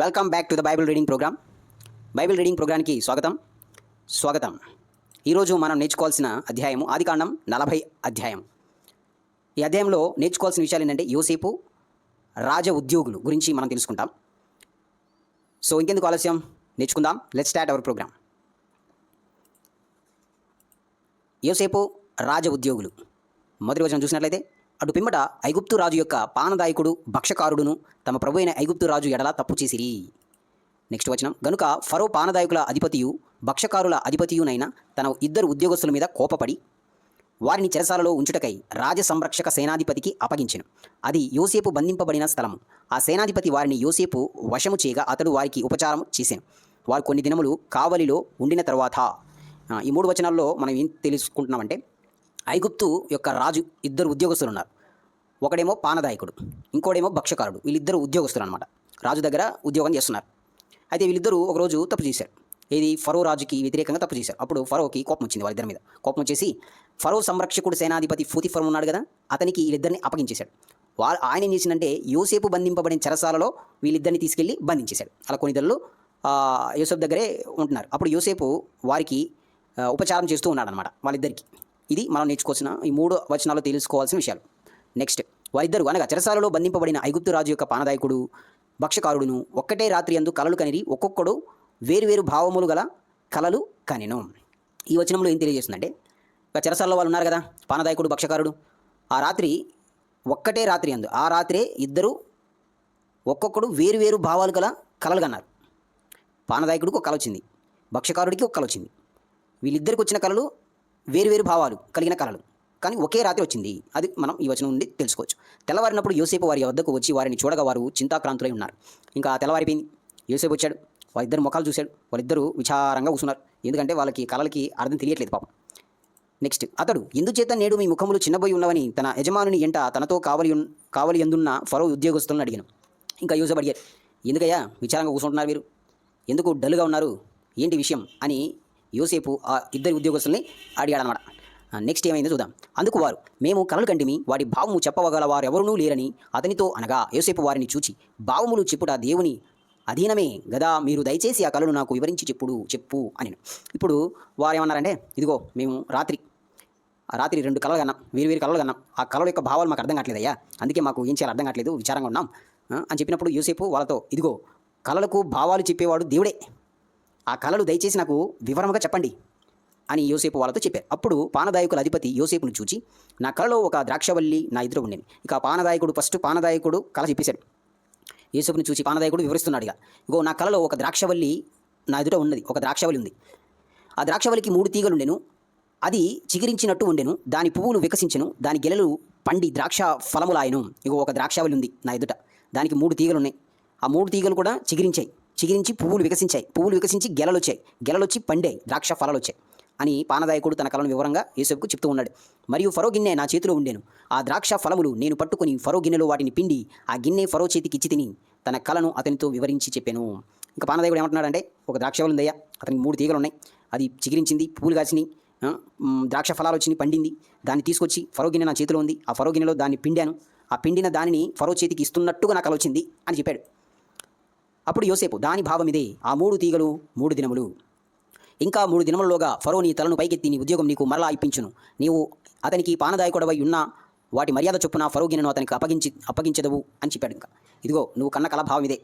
Welcome back to the Bible reading program Bible reading ప్రోగ్రామ్కి స్వాగతం. స్వాగతం. ఈరోజు మనం నేర్చుకోవాల్సిన అధ్యాయము ఆదికాండం నలభై అధ్యాయం. ఈ అధ్యాయంలో నేర్చుకోవాల్సిన విషయాలు ఏంటంటే యోసేపు రాజ ఉద్యోగులు గురించి మనం తెలుసుకుంటాం. సో ఇంకెందుకు ఆలస్యం? నేర్చుకుందాం. లెట్ స్టార్ట్ అవర్ ప్రోగ్రామ్ యోసేపు రాజ ఉద్యోగులు. మొదటి వచనం చూసినట్లయితే అటు పిమ్మట ఐగుప్తు రాజు యొక్క పానదాయకుడు భక్షకారుడును తమ ప్రభు అయిన ఐగుప్తు రాజు ఎడల తప్పు చేసిరి. నెక్స్ట్ వచనం. గనుక ఫరో పానదాయకుల అధిపతియు భక్షకారుల అధిపతియునైన తన ఇద్దరు ఉద్యోగస్తుల మీద కోపపడి వారిని చెరసాలలో ఉంచుటకై రాజ సంరక్షక సేనాధిపతికి అప్పగించెను. అది యోసేపు బంధింపబడిన స్థలము. ఆ సేనాధిపతి వారిని యోసేపు వశము చేయగా అతడు వారికి ఉపచారం చేశాను వారు కొన్ని దినములు కావలిలో ఉండిన తర్వాత ఈ మూడు వచనాల్లో మనం ఏం తెలుసుకుంటున్నామంటే ఐగుప్తు యొక్క రాజు ఇద్దరు ఉద్యోగస్తులు ఉన్నారు ఒకడేమో పానదాయకుడు ఇంకోడేమో భక్షకారుడు వీళ్ళిద్దరు ఉద్యోగస్తులు అనమాట రాజు దగ్గర ఉద్యోగం చేస్తున్నారు. అయితే వీళ్ళిద్దరూ ఒకరోజు తప్పు చేశారు. ఏది? ఫరో రాజుకి వ్యతిరేకంగా తప్పు చేశారు. అప్పుడు ఫరోకి కోపం వచ్చింది వాళ్ళిద్దరి మీద. కోపం వచ్చేసి ఫరో సంరక్షకుడు సేనాధిపతి ఫూతిఫరం ఉన్నాడు కదా అతనికి వీళ్ళిద్దరిని అప్పగించేశాడు. వాళ్ళు ఆయన ఏం చేసిందంటే యోసేపు బంధింపబడిన చెరసాలలో వీళ్ళిద్దరిని తీసుకెళ్ళి బంధించేశాడు. అలా కొన్ని ఇద్దరు యోసేపు దగ్గరే ఉంటున్నారు. అప్పుడు యోసేపు వారికి ఉపచారం చేస్తూ ఉన్నాడనమాట వాళ్ళిద్దరికి. ఇది మనం నేర్చుకోవాల్సిన ఈ మూడు వచనాలు తెలుసుకోవాల్సిన విషయాలు. నెక్స్ట్ వారిద్దరు అనగా చెరసాలలో బంధింపబడిన ఐగుప్తు రాజు యొక్క పానదాయకుడు భక్షకారుడును ఒక్కటే రాత్రి అందు కలలు కనిరి ఒక్కొక్కడు వేరువేరు భావములు గల కలలు కనెను. ఈ వచనంలో ఏం తెలియజేస్తుందంటే ఇక చెరసాలలో వాళ్ళు ఉన్నారు కదా పానదాయకుడు భక్షకారుడు. ఆ రాత్రి ఒక్కటే రాత్రి అందు ఆ రాత్రే ఇద్దరు ఒక్కొక్కడు వేరువేరు భావాలు గల కలలు కన్నారు. పానదాయకుడికి ఒక కల వచ్చింది భక్షకారుడికి ఒక కల వచ్చింది వీళ్ళిద్దరికి వచ్చిన కళలు వేరువేరు భావాలు కలిగిన కళలు. కానీ ఒకే రాత్రి వచ్చింది. అది మనం ఈ వచనం నుండి తెలుసుకోవచ్చు. తెల్లవారినప్పుడు యోసేపు వారి వద్దకు వచ్చి వారిని చూడగా వారు చింతాక్రాంతులై ఉన్నారు. ఇంకా తెల్లవారిపోయింది. యోసేపు వచ్చాడు. వాళ్ళిద్దరు ముఖాలు చూశాడు. వాళ్ళిద్దరూ విచారంగా కూర్చున్నారు. ఎందుకంటే వాళ్ళకి కళలకి అర్థం తెలియట్లేదు పాపం. నెక్స్ట్ అతడు ఎందుచేత నేడు మీ ముఖములు చిన్నబోయి ఉన్నవని తన యజమానుని ఎంట తనతో కావలి కావలి ఎందున్న ఫరో ఉద్యోగస్తులను అడిగాను. ఇంకా యూసఫ్ అడిగారు ఎందుకయ్యా విచారంగా కూర్చుంటున్నారు మీరు? ఎందుకు డల్గా ఉన్నారు? ఏంటి విషయం? అని యోసేపు ఆ ఇద్దరు ఉద్యోగస్తుల్ని అడిగాడనమాట నెక్స్ట్ ఏమైందో చూద్దాం. అందుకు వారు మేము కలలు కంటిమి వాడి భావము చెప్పవగల వారెవరూ లేరని అతనితో అనగా యోసేపు వారిని చూచి భావములు చెప్పుట దేవుని అధీనమే గదా మీరు దయచేసి ఆ కళను నాకు వివరించి చెప్పుడు చెప్పు అని ఇప్పుడు వారు ఏమన్నారంటే ఇదిగో మేము రాత్రి రాత్రి రెండు కళలు కన్నాం వేరు వేరు కళలు కన్నాం. ఆ కళల యొక్క భావాలు మాకు అర్థం కావట్లేదు అయ్యా. అందుకే మాకు ఏం చేయాలి అర్థం కావట్లేదు విచారంగా ఉన్నాం. అని చెప్పినప్పుడు యూసేపు వాళ్ళతో ఇదిగో కళలకు భావాలు చెప్పేవాడు దేవుడే. ఆ కళలు దయచేసి నాకు వివరంగా చెప్పండి అని యోసేపు వాళ్ళతో చెప్పారు. అప్పుడు పానదాయకుల అధిపతి యోసేపును చూచి నా కళలో ఒక ద్రాక్షవల్లి నా ఎదురు ఉండేది. ఇక పానదాయకుడు ఫస్ట్ పానదాయకుడు కళ చెప్పేశాడు. యోసేపును చూసి పానదాయకుడు వివరిస్తున్నాడు ఇక. ఇగో నా కళలో ఒక ద్రాక్షవల్లి నా ఎదుట ఉన్నది. ఒక ద్రాక్షవల్లి ఉంది. ఆ ద్రాక్షవల్లికి మూడు తీగలు ఉండెను. అది చిగిరించినట్టు ఉండెను. దాని పువ్వులు వికసించెను. దాని గెలలు పండి ద్రాక్ష ఫలములాయను. ఇగో ఒక ద్రాక్షవల్లి ఉంది నా ఎదుట. దానికి మూడు తీగలు ఉన్నాయి. ఆ మూడు తీగలు కూడా చిగిరించాయి. చిగిరించి పువ్వులు వికసించాయి. పువ్వులు వికసించి గెలలు వచ్చాయి గెలలు వచ్చి పండాయి. ద్రాక్ష ఫలాలు వచ్చాయి అని పానదాయకుడు తన కలను వివరంగా యేసుకు చెప్తూ ఉన్నాడు. మరియు ఫరో గిన్నె నా చేతిలో ఉండేను. ఆ ద్రాక్ష ఫలములు నేను పట్టుకుని ఫరో గిన్నెలో వాటిని పిండి ఆ గిన్నె ఫరో చేతికి ఇచ్చి తిని తన కలను అతనితో వివరించి చెప్పాను. ఇంకా పానదాయకుడు ఏమంటున్నాడంటే ఒక ద్రాక్ష ఫలం ఉందయ్యా. అతనికి మూడు తీగలు ఉన్నాయి అది చిగిరించింది పువ్వులు కాసినాయి ద్రాక్ష ఫలాలు వచ్చినాయి పండింది. దాన్ని తీసుకొచ్చి ఫరో గిన్నె నా చేతిలో ఉంది. ఆ ఫరో గిన్నెలో దాన్ని పిండాను. ఆ పిండిన దానిని ఫరో చేతికి ఇస్తున్నట్టుగా నాకు కల వచ్చింది అని చెప్పాడు. అప్పుడు యోసేపు దాని భావం ఇదే. ఆ మూడు తీగలు మూడు దినములు. ఇంకా మూడు దినములలోగా ఫరో నీ తలను పైకెత్తి నీ ఉద్యోగం నీకు మరలా ఇప్పించును. నీవు అతనికి పానదాయకుడవై ఉన్న వాటి మర్యాద చొప్పున ఫరో అతనికి అప్పగించి అప్పగించదవు అని చెప్పాడు ఇంకా. ఇదిగో నువ్వు కన్న కళ భావం ఇదే.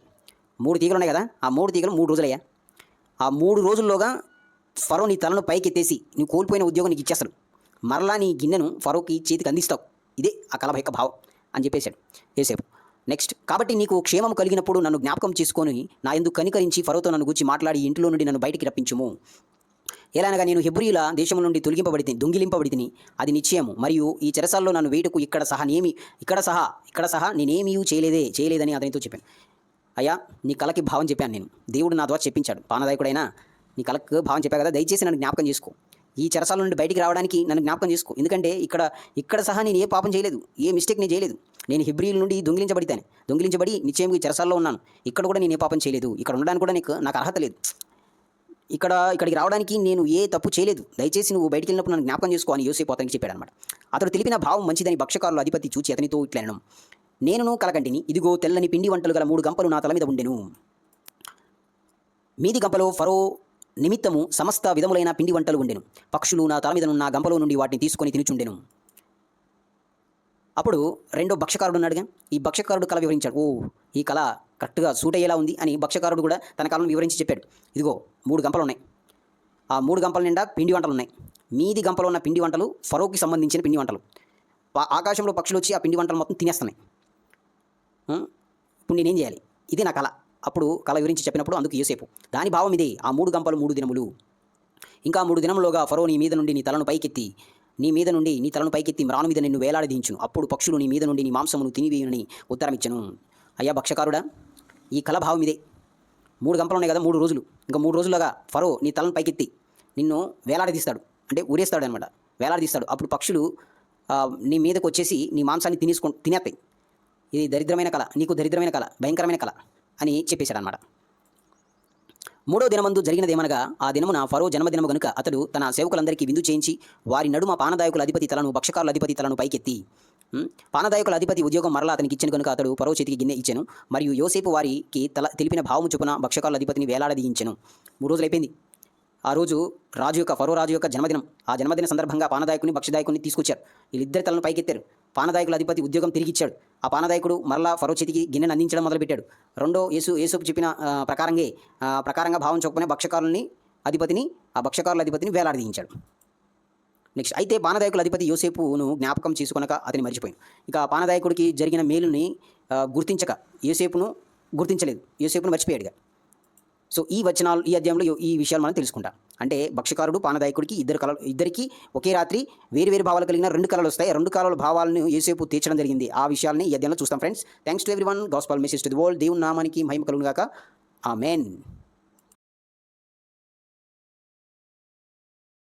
మూడు తీగలు ఉన్నాయి కదా ఆ మూడు తీగలు మూడు రోజులయ్యా. ఆ మూడు రోజుల్లోగా ఫరో నీ తలను పైకెత్తేసి నువ్వు కోల్పోయిన ఉద్యోగం నీకు ఇచ్చేస్తాడు మరలా నీ గిన్నెను ఫరోకి చేతికి అందిస్తావు. ఇదే ఆ కళ యొక్క భావం అని చెప్పేశాడు ఏసేపు నెక్స్ట్ కాబట్టి నీకు క్షేమం కలిగినప్పుడు నన్ను జ్ఞాపకం చేసుకొని నా ఎందుకు కనికరించి ఫరోతో నన్ను గురించి మాట్లాడి ఇంట్లో నుండి నన్ను బయటికి రప్పించుము. ఎలానగా నేను హెబ్రియుల దేశం నుండి తొలగింపబడి దొంగిలింపబడి తిని అది నిశ్చయము. మరియు ఈ చెరసాల్లో నన్ను వేటుకు ఇక్కడ సహా నేమి ఇక్కడ సహా ఇక్కడ సహా నేనేమీ చేయలేదే చేయలేదని అతనితో చెప్పాను. అయ్యా నీ కళకి భావం చెప్పాను నేను. దేవుడు నా ద్వారా చెప్పించాడు. పానదాయకుడైనా నీ కళకు భావం చెప్పా కదా దయచేసి నన్ను జ్ఞాపకం చేసుకో. ఈ చెరసాల నుండి బయటికి రావడానికి నన్ను జ్ఞాపకం చేసుకో. ఎందుకంటే ఇక్కడ ఇక్కడ సహా నేను ఏ పాపం చేయలేదు ఏ మిస్టేక్ నేను చేయలేదు. నేను హిబ్రియుల నుండి దొంగిలించబడితాను. దొంగిలించబడి నిశ్చయంగా ఈ చెరసాల్లో ఉన్నాను. ఇక్కడ కూడా నేను ఏ పాపం చేయలేదు. ఇక్కడ ఉండడానికి కూడా నీకు నాకు అర్హత లేదు. ఇక్కడ ఇక్కడికి రావడానికి నేను ఏ తప్పు చేయలేదు. దయచేసి నువ్వు బయటికి వెళ్ళినప్పుడు నన్ను జ్ఞాపకం చేసుకో అని యోసేపు అతనికి చెప్పాడు అనమాట అతడు తెలిపిన భావం మంచిదని భక్షకారుల అధిపతి చూచి అతనితో ఇట్లనడం నేనును కలకంటిని. ఇదిగో తెల్లని పిండి వంటలు గల మూడు గంపలు నా తల మీద ఉండెను. మీది గంపలో ఫరో నిమిత్తము సమస్త విధములైన పిండి వంటలు ఉండెను. పక్షులు నా తల మీద ఉన్న గంపలో నుండి వాటిని తీసుకొని తినుచుండెను. అప్పుడు రెండో భక్షకారుడు ఉన్నాడుగా. ఈ భక్షకారుడు కళ వివరించాడు. ఓ ఈ కళ కరెక్ట్గా సూట్ అయ్యేలా ఉంది అని భక్షకారుడు కూడా తన కళను వివరించి చెప్పాడు. ఇదిగో మూడు గంపలు ఉన్నాయి. ఆ మూడు గంపల నిండా పిండి వంటలు ఉన్నాయి. మీది గంపలో ఉన్న పిండి వంటలు ఫరోకి సంబంధించిన పిండి వంటలు. పా- ఆకాశంలో పక్షులు వచ్చి ఆ పిండి వంటలు మొత్తం తినేస్తున్నాయి. ఇప్పుడు నేనేం చేయాలి? ఇది నా కళ అప్పుడు కళ వివరించి చెప్పినప్పుడు అందుకు ఏసేపు దాని భావం ఇదే ఆ మూడు గంపలు మూడు దినములు. ఇంకా మూడు దినములోగా ఫరో నీ మీద నుండి నీ తలను పైకెత్తి నీ మీద నుండి నీ తలను పైకెత్తి మ్రాను మీద నిన్ను వేలాడదీంచును. అప్పుడు పక్షులు నీ మీద నుండి నీ మాంసమును తినివేయునని ఉత్తరమిచ్చను. అయ్యా భక్షకారుడా ఈ కళ భావం ఇదే. మూడు గంపలు ఉన్నాయి కదా మూడు రోజులు. ఇంకా మూడు రోజులుగా ఫరో నీ తలను పైకెత్తి నిన్ను వేలాడదీస్తాడు. అంటే ఊరేస్తాడు అనమాట వేలాడదీస్తాడు. అప్పుడు పక్షులు నీ మీదకు వచ్చేసి నీ మాంసాన్ని తినేసుకొని తినేస్తాయి. ఇది దరిద్రమైన కళ నీకు దరిద్రమైన కళ భయంకరమైన కళ అని చెప్పేశాడు అనమాట మూడో దినమందు జరిగినదేమనగా ఆ దినమున ఫరో జన్మదినము గనుక అతడు తన సేవకులందరికీ విందు చేయించి వారి నడుమ పానదాయకుల అధిపతి తలను భక్షకారుల అధిపతి తలను పైకెత్తి పానదాయకుల అధిపతి ఉద్యోగం మరలా అతనికి ఇచ్చిన కనుక అతడు పరో చేతికి గిన్నె ఇచ్చాను మరియు యోసేపు వారికి తల తెలిపిన భావము చొప్పున భక్షకారుల అధిపతిని వేలాడదీయించాను మూడు రోజులు అయిపోయింది. ఆ రోజు రాజు యొక్క ఫరో రాజు యొక్క జన్మదినం. ఆ జన్మదిన సందర్భంగా పానదాయకుని భక్షదాయకుని తీసుకొచ్చారు. వీళ్ళిద్దరి తలను పైకెత్తారు. పానదాయకుల అధిపతి ఉద్యోగం తిరిగి ఇచ్చాడు ఆ పానదాయకుడు మరలా ఫరో చేతికి గిన్నెను అందించడం మొదలుపెట్టాడు. రెండో యేసు యేసుకు చెప్పిన ప్రకారంగా ప్రకారంగా భావం చొప్పున భక్షకారుల్ని అధిపతిని ఆ భక్షకారుల అధిపతిని వేలాడదీయించాడు. నెక్స్ట్ అయితే పానదాయకుల అధిపతి యోసేపును జ్ఞాపకం చేసుకొనక అతని మర్చిపోయాను ఇక పానదాయకుడికి జరిగిన మేలుని గుర్తించక యోసేపును గుర్తించలేదు. యోసేపును మర్చిపోయాడుగా సో ఈ వచనాలు ఈ అధ్యాయంలో ఈ విషయాలు మనం తెలుసుకుంటాం. అంటే భక్షకారుడు పానదాయకుడికి ఇద్దరు కళలు ఇద్దరికి ఒకే రాత్రి వేరు వేరు భావాలు కలిగిన రెండు కళలు వస్తాయి. రెండు కళల భావాలను ఏసేపు తీర్చడం జరిగింది. ఆ విషయాల్ని ఈ అధ్యయనంలో చూస్తాం friends. Thanks to everyone gospel message to the world దేవుని నామానికి మహిమ కలుగుగాక ఆ మెయిన్